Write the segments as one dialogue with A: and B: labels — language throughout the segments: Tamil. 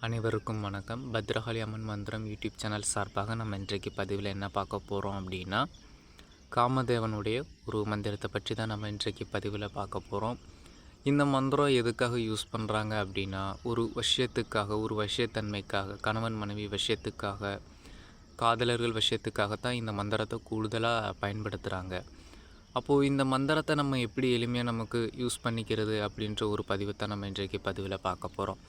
A: அனைவருக்கும் வணக்கம். பத்ரகாளி அம்மன் மந்திரம் யூடியூப் சேனல் சார்பாக நம்ம இன்றைக்கு பதிவில் என்ன பார்க்க போகிறோம் அப்படின்னா காமதேவனுடைய ஒரு மந்திரத்தை பற்றி தான் நம்ம இன்றைக்கு பதிவில் பார்க்க போகிறோம் இந்த மந்திரம் எதுக்காக யூஸ் பண்ணுறாங்க அப்படின்னா ஒரு விஷயத்துக்காக ஒரு விஷயத்தன்மைக்காக கணவன் மனைவி விஷயத்துக்காக காதலர்கள் விஷயத்துக்காக தான் இந்த மந்திரத்தை கூடுதலாக பயன்படுத்துகிறாங்க அப்போது இந்த மந்திரத்தை நம்ம எப்படி எளிமையாக நமக்கு யூஸ் பண்ணிக்கிறது அப்படின்ற ஒரு பதிவை தான் நம்ம இன்றைக்கு பதிவில் பார்க்க போகிறோம்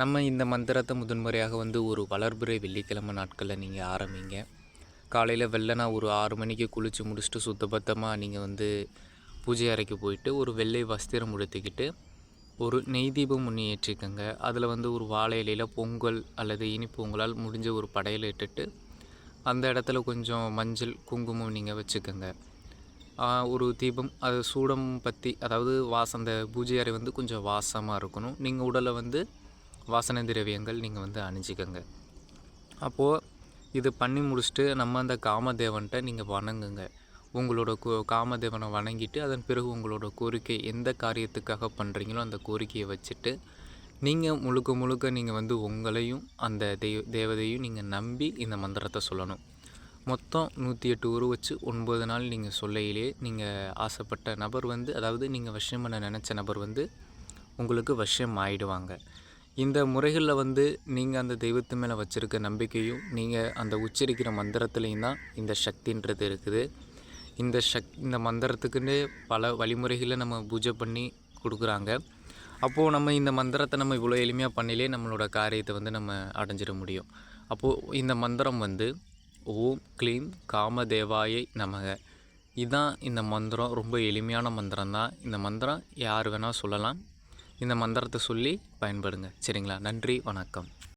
A: நம்ம இந்த மந்திரத்தை முதன்முறையாக வந்து ஒரு வளர்பிறை வெள்ளிக்கிழமை நாட்களில் நீங்கள் ஆரம்பிங்க. காலையில் வெள்ளனா ஒரு ஆறு மணிக்கு குளித்து முடிச்சுட்டு சுத்தபத்தமாக நீங்கள் வந்து பூஜை அறைக்கு போயிட்டு ஒரு வெள்ளை வஸ்திரம் உடுத்திக்கிட்டு ஒரு நெய் தீபம் முன்னி ஏற்றிக்கங்க. அதில் வந்து ஒரு வாழை இலையில் பொங்கல் அல்லது இனிப்பு உங்களால் முடிஞ்ச ஒரு படையில் இட்டுட்டு அந்த இடத்துல கொஞ்சம் மஞ்சள் குங்குமம் நீங்கள் வச்சுக்கோங்க. ஒரு தீபம் அது சூடம் பற்றி அதாவது வாசம் அந்த பூஜை அறை வந்து கொஞ்சம் வாசமாக இருக்கணும். நீங்கள் உடலை வந்து வாசனை திரவியங்கள் நீங்கள் வந்து அணிஞ்சிக்கங்க. அப்போது இது பண்ணி முடிச்சுட்டு நம்ம அந்த காமதேவன்கிட்ட நீங்கள் வணங்குங்க. உங்களோட கோ காமதேவனை வணங்கிட்டு அதன் பிறகு உங்களோட கோரிக்கை எந்த காரியத்துக்காக பண்ணுறீங்களோ அந்த கோரிக்கையை வச்சுட்டு நீங்கள் முழுக்க முழுக்க நீங்கள் வந்து உங்களையும் அந்த தெய்வ தேவதையும் நீங்கள் நம்பி இந்த மந்திரத்தை சொல்லணும். மொத்தம் நூற்றி எட்டு உரு வச்சு ஒன்பது நாள் நீங்கள் சொல்லையிலே நீங்கள் ஆசைப்பட்ட நபர் வந்து அதாவது நீங்கள் வசியம் பண்ண நினச்ச நபர் வந்து உங்களுக்கு வசியம் ஆயிடுவாங்க. இந்த முறைகளில் வந்து நீங்கள் அந்த தெய்வத்து மேலே வச்சுருக்க நம்பிக்கையும் நீங்கள் அந்த உச்சரிக்கிற மந்திரத்துலேயும் தான் இந்த சக்தின்றது இருக்குது. இந்த சக் இந்த மந்திரத்துக்குன்னு பல வழிமுறைகளை நம்ம பூஜை பண்ணி கொடுக்குறாங்க. அப்போது நம்ம இந்த மந்திரத்தை நம்ம இவ்வளோ எளிமையாக பண்ணிலே நம்மளோட காரியத்தை வந்து நம்ம அடைஞ்சிட முடியும். அப்போது இந்த மந்திரம் வந்து ஓம் க்ளீம் காமதேவாயை நமக. இதுதான் இந்த மந்திரம் ரொம்ப எளிமையான மந்திரம் தான் இந்த மந்திரம் யார் வேணால் சொல்லலாம். இந்த மந்திரத்தை சொல்லி பயன்படுங்க. சரிங்களா? நன்றி வணக்கம்.